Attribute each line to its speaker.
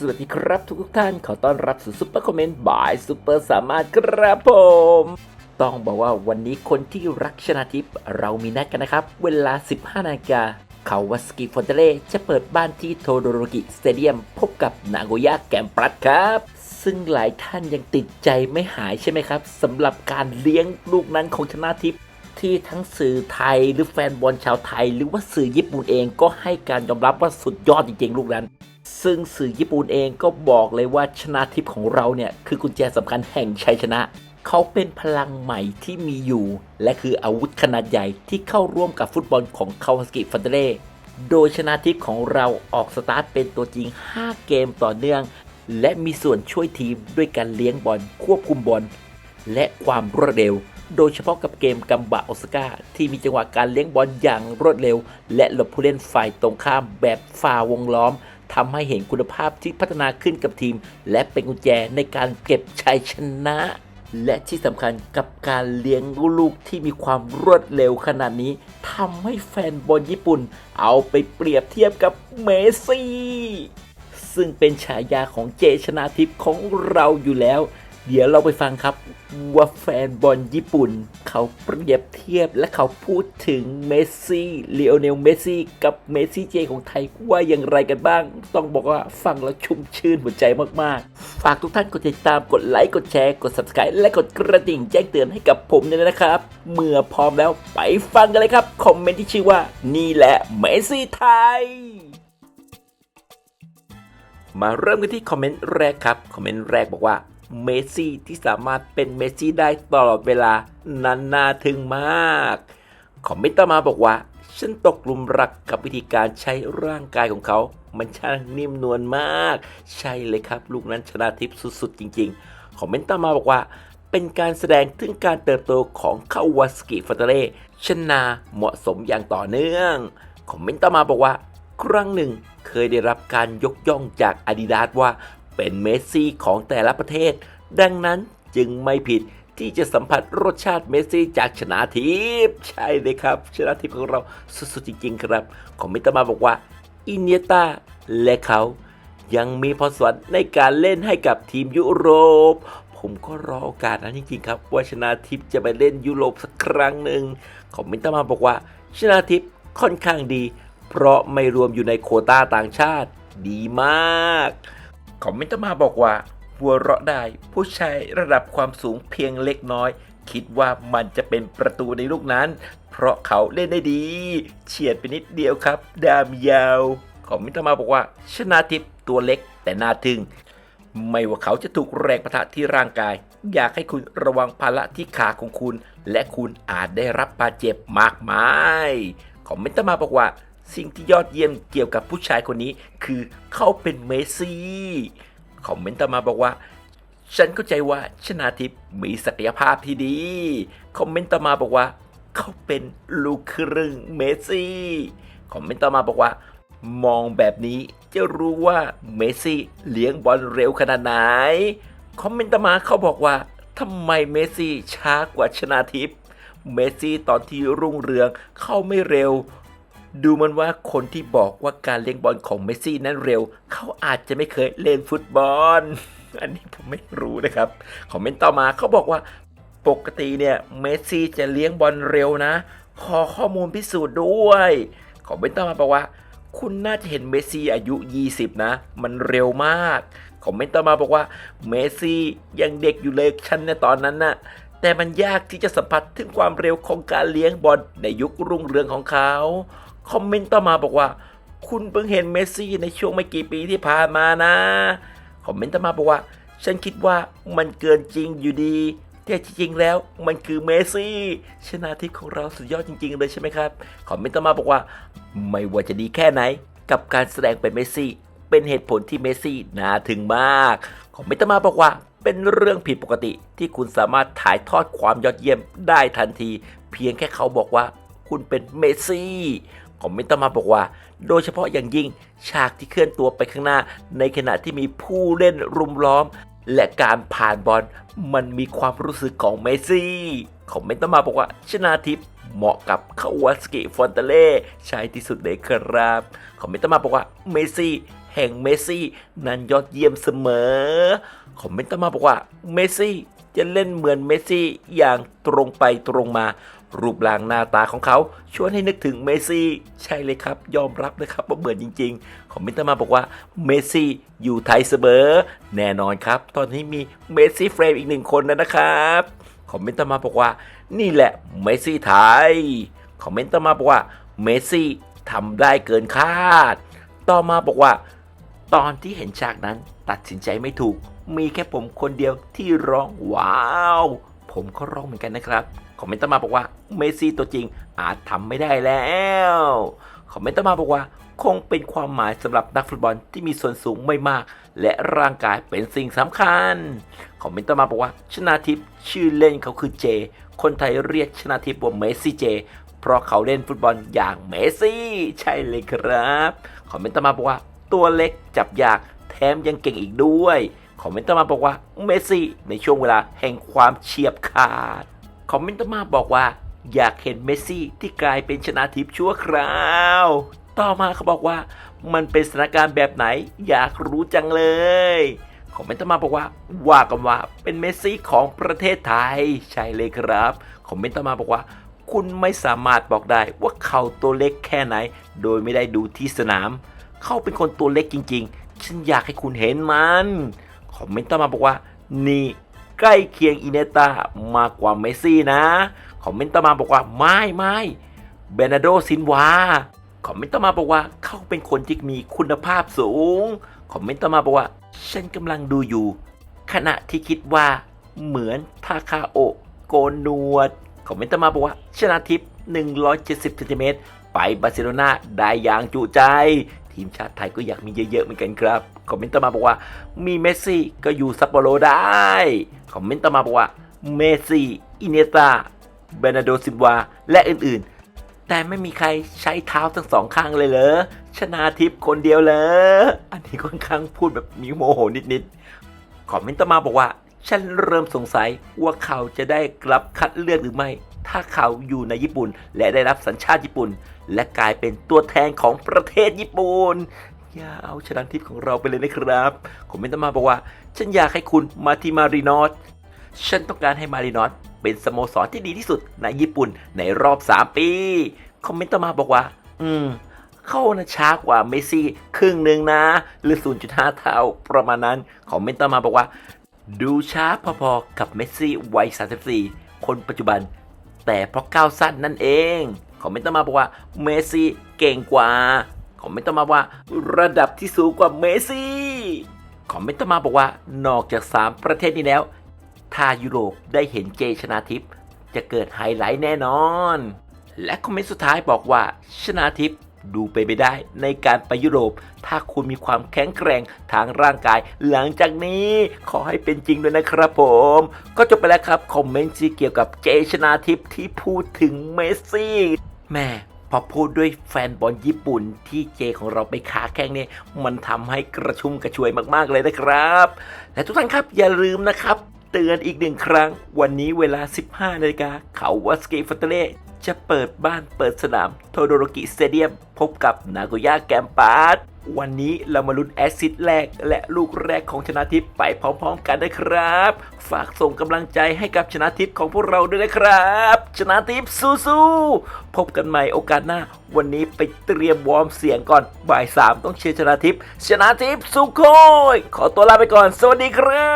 Speaker 1: สวัสดีครับทุกทุกท่านขอต้อนรับสู่ซุปเปอร์คอมเมนต์บายซุปเปอร์สามารถครับผม ต้องบอกว่าวันนี้คนที่รักชนะทิพย์เรามีนัดกันนะครับ เวลา 15 นาฬิกาคาวาสกิฟอนเตเล่จะเปิดบ้านที่โทโดโรกิสเตเดียมพบกับนาโกย่าแกมปรัดครับ ซึ่งหลายท่านยังติดใจไม่หายใช่ไหมครับสำหรับการเลี้ยงลูกนั้นของชนะทิพย์ที่ทั้งสื่อไทยหรือแฟนบอลชาวไทย หรือว่าสื่อญี่ปุ่นเองก็ให้การยอมรับว่าสุดยอดจริงๆ ลูกนั้น ซึ่งสื่อญี่ปุ่นเองก็บอกเลยว่าชนะทิพย์ของเราเนี่ย คือกุญแจสำคัญแห่งชัยชนะ เขาเป็นพลังใหม่ที่มีอยู่ และคืออาวุธขนาดใหญ่ที่เข้าร่วมกับฟุตบอลของคาวาสกิฟันเดเรโดยชนะทิพย์ของเราออกสตาร์ทเป็นตัวจริง 5 เกมต่อเนื่อง และมีส่วนช่วยทีมด้วยการเลี้ยงบอลควบคุมบอลและความรวดเร็ว โดยเฉพาะกับเกมกัมบะโอซาก้าที่มีจังหวะการเลี้ยงบอลอย่างรวดเร็ว และหลบผู้เล่นฝ่ายตรงข้ามแบบฝ่าวงล้อม ทำให้เห็นคุณภาพที่พัฒนาขึ้นกับทีม และเป็นกุญแจในการเก็บชัยชนะ และที่สำคัญกับการเลี้ยงลูกที่มีความรวดเร็วขนาดนี้ทำให้แฟนบอลญี่ปุ่น เอาไปเปรียบเทียบกับเมสซี่ ซึ่งเป็นฉายาของเจชนาทิพย์ของเราอยู่แล้ว เดี๋ยวเราไปฟังครับว่าแฟนบอลญี่ปุ่น เขาเปรียบเทียบและเขาพูดถึงเมสซี่เลโอเนลเมสซี่กับเมสซี่เจของไทยว่าอย่างไรกันบ้าง ต้องบอกว่าฟังแล้วชุ่มชื่นหัวใจมากๆ ฝากทุกท่านกดติดตามกดไลค์กดแชร์กด subscribe และกดกระดิ่งแจ้งเตือนให้กับผมด้วยนะครับ เมื่อพร้อมแล้วไปฟังกันเลยครับ คอมเมนต์ที่ชื่อว่านี่แหละเมสซี่ไทยมาเริ่มกันที่คอมเมนต์แรกครับ คอมเมนต์แรกบอกว่า เมสซี่ที่สามารถเป็นเมสซี่ได้ตลอดเวลานั้นน่าทึ่งมากคอมเมนต์ต่อมาบอกว่า ฉันตกหลุมรักกับวิธีการใช้ร่างกายของเขา มันช่างนิ่มนวลมาก ใช่เลยครับ ลูกนั้นชนะทิพย์สุดๆ จริงๆ คอมเมนต์ต่อมาบอกว่า เป็นการแสดงถึงการเติบโตของคาวาสกิฟัตเตเร่ชนะเหมาะสมอย่างต่อเนื่อง คอมเมนต์ต่อมาบอกว่า ครั้งหนึ่งเคยได้รับการยกย่องจาก Adidas ว่า เป็นเมสซี่ของแต่ละประเทศ ดังนั้นจึงไม่ผิดที่จะสัมผัสรสชาติเมสซี่จากชนะทิพใช่เลยครับ ชนะทิพของเราสุดๆจริงๆครับ คอมเมนต์ต่อมาบอกว่า อินเนียตาและเขายังมีพรสวรรค์ในการเล่นให้กับทีมยุโรป ผมก็รอโอกาสนั้นจริงๆครับ ว่าชนาทิพจะไปเล่นยุโรปสักครั้งหนึ่งคอมเมนต์ต่อมาบอกว่า ชนาทิพค่อนข้างดี เพราะไม่รวมอยู่ในโคต้าต่างชาติ ดีมาก คอมเมนต์ต่อมาบอกว่าหัวเราะได้ ผู้ชายระดับความสูงเพียงเล็กน้อย คิดว่ามันจะเป็นประตูในลูกนั้น เพราะเขาเล่นได้ดี เฉียดไปนิดเดียวครับ ดามยาวคอมเมนต์ต่อมาบอกว่า ชนาทิพย์ตัวเล็กแต่น่าทึ่งไม่ว่าเขาจะถูกแรงประทะที่ร่างกาย อยากให้คุณระวังภาระที่ขาของคุณ และคุณอาจได้รับบาดเจ็บมากมายคอมเมนต์ต่อมาบอกว่า สิ่งที่ยอดเยี่ยมเกี่ยวกับผู้ชายคนนี้ คือเขาเป็นเมสซี่คอมเมนต์ต่อมาบอกว่า ฉันเข้าใจว่าชนาทิพย์มีศักยภาพที่ดี คอมเมนต์ต่อมาบอกว่า เขาเป็นลูกครึ่งเมสซี่ คอมเมนต์ต่อมาบอกว่า มองแบบนี้จะรู้ว่าเมสซี่เลี้ยงบอลเร็วขนาดไหน คอมเมนต์ต่อมาเขาบอกว่าทำไมเมสซี่ช้ากว่าชนาทิพย์เมสซี่ตอนที่รุ่งเรืองเข้าไม่เร็ว ดูเหมันว่าคนที่บอกว่าการเลี้ยงบอลของเมสซี่นั้นเร็ว เขาอาจจะไม่เคยเล่นฟุตบอล อันนี้ผมไม่รู้นะครับคอมเมนต์ต่อมาเขาบอกว่าปกติเนี่ยเมสซี่จะเลี้ยงบอลเร็วนะ ขอข้อมูลพิสูจน์ด้วยคอมเมนต์ต่อมาบอกว่า คุณน่าจะเห็นเมสซี่อายุ 20 นะ มันเร็วมากคอมเมนต์ต่อมาบอกว่าเมสซี่ยังเด็กอยู่เลยฉันในตอนนั้นน่ะแต่มันยากที่จะสัมผัสถึงความเร็วของการเลี้ยงบอลในยุครุ่งเรืองของเขา คอมเมนต์ต่อมาบอกว่า คุณเพิ่งเห็นเมสซี่ในช่วงไม่กี่ปีที่ผ่านมานะ คอมเมนต์ต่อมาบอกว่า ฉันคิดว่ามันเกินจริงอยู่ดีแต่จริงๆแล้วมันคือเมสซี่ ชนะทิพย์ของเราสุดยอดจริง ๆ เลยใช่ไหมครับ คอมเมนต์ต่อมาบอกว่า ไม่ว่าจะดีแค่ไหน กับการแสดงเป็นเมสซี่ เป็นเหตุผลที่เมสซี่น่าถึงมาก คอมเมนต์ต่อมาบอกว่าเป็นเรื่องผิดปกติที่คุณสามารถถ่ายทอดความยอดเยี่ยมได้ทันที เพียงแค่เขาบอกว่าคุณเป็นเมสซี่ คอมเมนต์ต่อมาบอกว่า โดยเฉพาะอย่างยิ่งฉากที่เคลื่อนตัวไปข้างหน้า ในขณะที่มีผู้เล่นรุมล้อม และการผ่านบอลมันมีความรู้สึกของเมซี่คอมเมนต์ต่อมาบอกว่าชนาทิพย์เหมาะกับคาวาสกิฟอนเตเล่ใช่ที่สุดเลยครับคอมเมนต์ต่อมาบอกว่าเมซี่แห่งเมซี่นั้นยอดเยี่ยมเสมอคอมเมนต์ต่อมาบอกว่าเมซี่จะเล่นเหมือนเมซี่อย่างตรงไปตรงมา รูปร่างหน้าตาของเขาชวนให้นึกถึงเมซี่ ใช่เลยครับ ยอมรับเลยครับว่าเหมือนจริงๆ คอมเมนต์มาบอกว่าเมซี่อยู่ไทยเสมอแน่นอนครับ ตอนนี้มีเมซี่เฟรมอีกหนึ่งคนแล้วนะครับคอมเมนต์มาบอกว่า นี่แหละเมซี่ไทยคอมเมนต์มาบอกว่าเมซี่ทำได้เกินคาด ต่อมาบอกว่า ตอนที่เห็นฉากนั้นตัดสินใจไม่ถูก มีแค่ผมคนเดียวที่ร้องว้าว ผมก็ร้องเหมือนกันนะครับ คอมเมนต์ต่อมาบอกว่าเมซี่ตัวจริงอาจทำไม่ได้แล้วคอมเมนต์ต่อมาบอกว่า คงเป็นความหมายสำหรับนักฟุตบอลที่มีส่วนสูงไม่มาก และร่างกายเป็นสิ่งสำคัญคอมเมนต์ต่อมาบอกว่า ชนาทิพย์ชื่อเล่นเขาคือเจ คนไทยเรียกชนาทิพย์ว่าเมซี่เจ เพราะเขาเล่นฟุตบอลอย่างเมซี่ใช่เลยครับคอมเมนต์ต่อมาบอกว่าตัวเล็กจับยากแถมยังเก่งอีกด้วยคอมเมนต์ต่อมาบอกว่าเมซี่ในช่วงเวลาแห่งความเฉียบขาด คอมเมนต์ต่อมาบอกว่า อยากเห็นเมสซี่ที่กลายเป็นชนะทิพย์ชั่วคราว ต่อมาเขาบอกว่ามันเป็นสถานการณ์แบบไหน อยากรู้จังเลยคอมเมนต์ต่อมาบอกว่าว่ากันว่าเป็นเมสซี่ของประเทศไทย ใช่เลยครับคอมเมนต์ต่อมาบอกว่า คุณไม่สามารถบอกได้ว่าเขาตัวเล็กแค่ไหน โดยไม่ได้ดูที่สนาม เขาเป็นคนตัวเล็กจริง ๆ ฉันอยากให้คุณเห็นมันคอมเมนต์ต่อมาบอกว่า นี่ ใกล้เคียงอินเนตามากกว่าเมสซี่นะ คอมเมนต์ต่อมาบอกว่าไม่ไม่เบนาโดซินวา คอมเมนต์ต่อมาบอกว่าเขาเป็นคนที่มีคุณภาพสูง คอมเมนต์ต่อมาบอกว่า ฉันกำลังดูอยู่ ขณะที่คิดว่าเหมือนทาคาโอะโกนวด คอมเมนต์ต่อมาบอกว่า ชนะทิพย์170เซนติเมตรไปบาร์เซโลนาได้อย่างจุใจ ทีมชาติไทยก็อยากมีเยอะๆเหมือนกันครับ คอมเมนต์ต่อมาบอกว่า มีเมสซี่ก็อยู่ซัปโปโรได้ คอมเมนต์ต่อมาบอกว่าเมซี่อินเนตาเบนาโดซินวา และอื่นๆ แต่ไม่มีใครใช้เท้าทั้งสองข้างเลยเหรอ ชนาทิพย์คนเดียวเลยอันนี้ค่อนข้างพูดแบบมีโมโหนิดๆ คอมเมนต์ต่อมาบอกว่า ฉันเริ่มสงสัยว่าเขาจะได้กลับคัดเลือกหรือไม่ ถ้าเขาอยู่ในญี่ปุ่น และได้รับสัญชาติญี่ปุ่น และกลายเป็นตัวแทนของประเทศญี่ปุ่น ย่าเอาชนะทิพย์ของเราไปเลยนะครับคอมเมนต์ต่อมาบอกว่า ฉันอยากให้คุณมาที่มารีนอสฉันต้องการให้มารีนอสเป็นสโมสรที่ดีที่สุดในญี่ปุ่นในรอบ 3 ปี คอมเมนต์ต่อมาบอกว่า อืม เข้านะช้ากว่าเมสซี่ครึ่งหนึ่งนะ หรือ 0.5 เท่าประมาณนั้น คอมเมนต์ต่อมาบอกว่า ดูช้าพอๆกับเมสซี่วัย 34 คนปัจจุบัน แต่เพราะก้าวสั้นนั่นเองคอมเมนต์ต่อมาบอกว่าเมสซี่เก่งกว่า คอมเมนต์ต่อมาว่าระดับที่สูงกว่าเมซี่คอมเมนต์ต่อมาบอกว่านอกจาก 3 ประเทศนี้แล้ว ถ้ายุโรปได้เห็นเจชนาทิพย์จะเกิดไฮไลท์แน่นอน และคอมเมนต์สุดท้ายบอกว่าชนาทิพย์ดูไปไม่ได้ในการไปยุโรป ถ้าคุณมีความแข็งแกร่งทางร่างกาย หลังจากนี้ขอให้เป็นจริงด้วยนะครับผม ก็จบไปแล้วครับ คอมเมนต์ที่เกี่ยวกับเจชนาทิพย์ที่พูดถึงเมสซี่แม่ พอพูดด้วยแฟนบอลญี่ปุ่นที่เจของเราไปขาแข้งเนี่ยมันทำให้กระชุ่มกระชวยมากๆเลยนะครับ และทุกท่านครับอย่าลืมนะครับ เตือนอีกหนึ่งครั้ง วันนี้เวลา 15นาฬิกาเขาวัสเกฟัตเตเล่ จะเปิดบ้านเปิดสนามโทโดโรกิสเตเดียม พบกับนาโกย่าแกมปาร์ตวันนี้เรามาลุ้นแอสซิสแรก และลูกแรกของชนะทิพย์ไปพร้อมๆกันนะครับ ฝากส่งกำลังใจให้กับชนะทิพย์ของพวกเราด้วยนะครับ ชนะทิพย์สู้ๆพบกันใหม่โอกาสหน้า วันนี้ไปเตรียมวอร์มเสียงก่อนบ่ายสามต้องเชียร์ชนะทิพย์ชนะทิพย์สุโคยขอตัวลาไปก่อน สวัสดีครับ